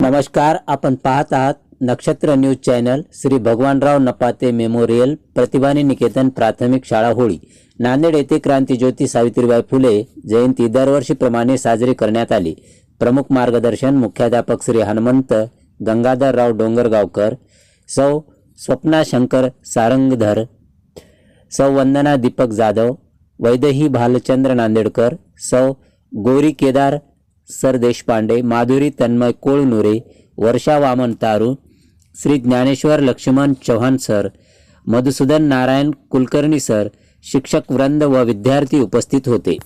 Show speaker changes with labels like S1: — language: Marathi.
S1: नमस्कार आपण पाहत आहात Nakshatra news channel Shri Bhagwanrao Napate memorial प्रतिभानी Niketan प्राथमिक शाळा होळी. नांदेड येथे क्रांतीज्योती सावित्रीबाई फुले जयंती दरवर्षीप्रमाणे साजरी करण्यात आली. प्रमुख मार्गदर्शन मुख्याध्यापक श्री हनुमंत गंगाधरराव डोंगरगावकर सौ स्वप्ना शंकर सारंगधर सौ वंदना दीपक जाधव वैदही भालचंद्र नांदेडकर सौ Gori Kedar sir Deshpande Madhuri Tanmay Kolnure Varsha Waman Taru Shri Dnyaneshwar Laxman Chavan sir Madhusudan Narayan Kulkarni sir शिक्षक वृंद व विद्यार्थी उपस्थित होते.